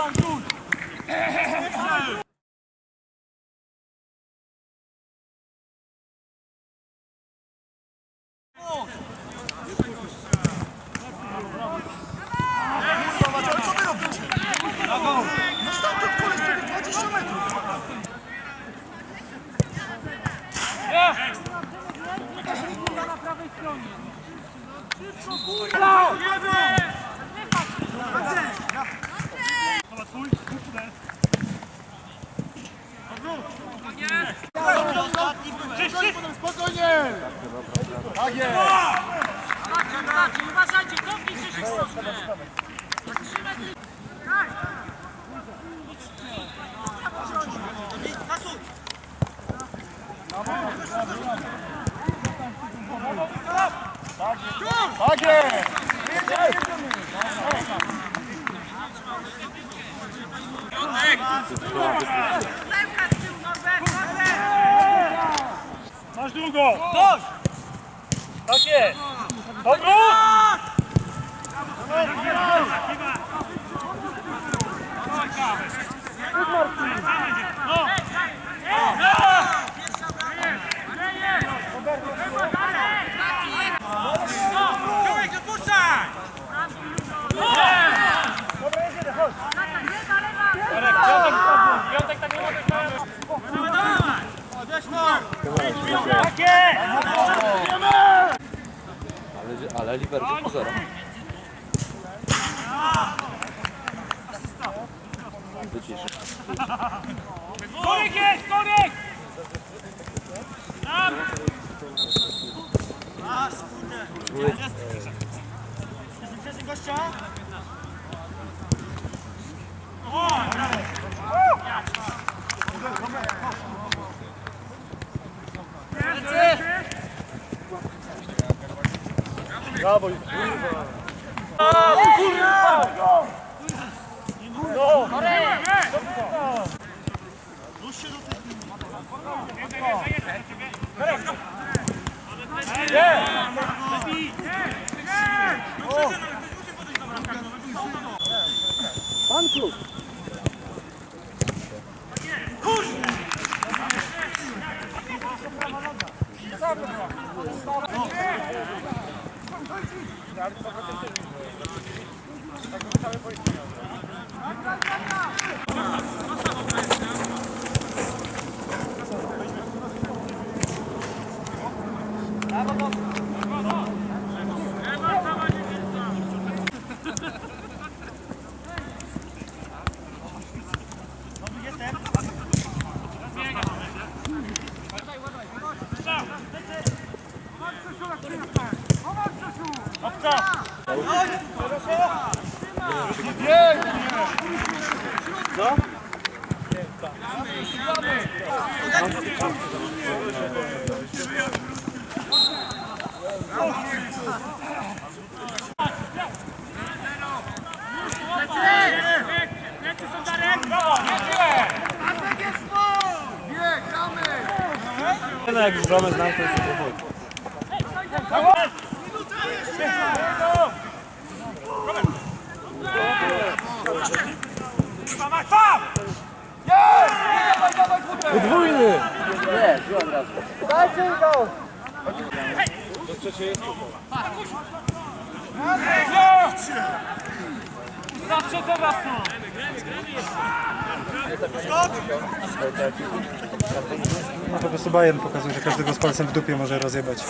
Deutschland gut! Spokojnie! Tak jest! Uważajcie, cofnijcie się stronę. Tak jest! Masz drugą! Dość! Tak jest! Powrót! Kołek, dopuszczaj! Tak jest! Ale, ale Liverpool zero. Wycisz. Korek jest! Korek! Brawo! Lecy są Darek! No ale to potem też Tak to całe boisko miał Brawo, Bogu! Jak już znam, to jest Podwójny! Zawsze teraz są! No po prostu Bayern pokazuje, że każdego z palcem w dupie może rozjebać.